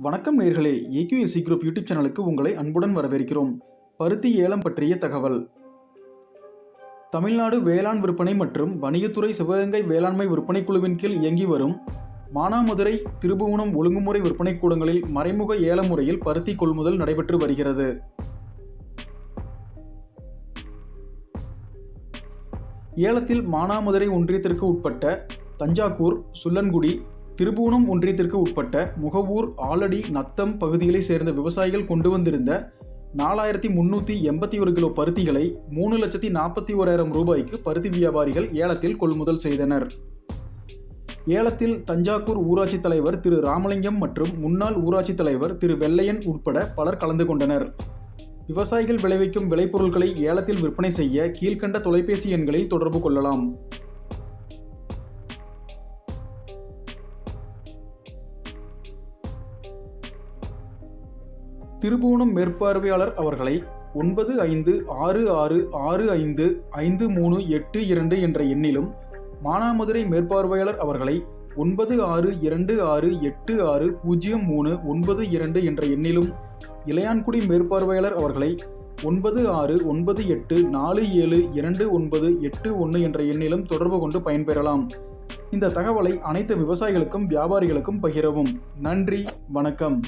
வணக்கம் நேர்களே. AQSC group YouTube சேனலுக்கு உங்களை அன்புடன் வரவேற்கிறோம். பருத்தி ஏலம் பற்றிய தகவல். தமிழ்நாடு வேளாண் விற்பனை மற்றும் வணிகத்துறை சிவகங்கை வேளாண்மை விற்பனை குழுவின் கீழ் இயங்கி வரும் மானாமதுரை திருபுவனம் ஒழுங்குமுறை விற்பனை கூடங்களில் மறைமுக ஏல முறையில் பருத்தி கொள்முதல் நடைபெற்று வருகிறது. ஏலத்தில் மானாமதுரை ஒன்றியத்திற்கு உட்பட்ட தஞ்சாவூர் சுல்லன்குடி திருபுவனம் ஒன்றியத்திற்கு உட்பட்ட முகவூர் ஆலடி நத்தம் பகுதிகளைச் சேர்ந்த விவசாயிகள் கொண்டு வந்திருந்த நாலாயிரத்தி முன்னூற்றி எண்பத்தி ஒரு கிலோ பருத்திகளை மூணு லட்சத்தி நாற்பத்தி ஓராயிரம் ரூபாய்க்கு பருத்தி வியாபாரிகள் ஏலத்தில் கொள்முதல் செய்தனர். ஏலத்தில் தஞ்சாவூர் ஊராட்சி தலைவர் திரு ராமலிங்கம் மற்றும் முன்னாள் ஊராட்சி தலைவர் திரு வெள்ளையன் உட்பட பலர் கலந்து கொண்டனர். விவசாயிகள் விளைவிக்கும் விளைபொருட்களை ஏலத்தில் விற்பனை செய்ய கீழ்க்கண்ட தொலைபேசி எண்களில் தொடர்பு கொள்ளலாம். திருபுவனம் மேற்பார்வையாளர் அவர்களை ஒன்பது ஐந்து ஆறு ஆறு ஆறு ஐந்து ஐந்து மூணு எட்டு இரண்டு என்ற எண்ணிலும் மானாமதுரை மேற்பார்வையாளர் அவர்களை ஒன்பது ஆறு இரண்டு ஆறு எட்டு ஆறு பூஜ்ஜியம் மூணு ஒன்பது இரண்டு என்ற எண்ணிலும் இளையான்குடி மேற்பார்வையாளர் அவர்களை ஒன்பது ஆறு ஒன்பது எட்டு நாலு ஏழு இரண்டு ஒன்பது எட்டு ஒன்று என்ற எண்ணிலும் தொடர்பு கொண்டு பயன்பெறலாம். இந்த தகவலை அனைத்து விவசாயிகளுக்கும் வியாபாரிகளுக்கும் பகிரவும். நன்றி வணக்கம்.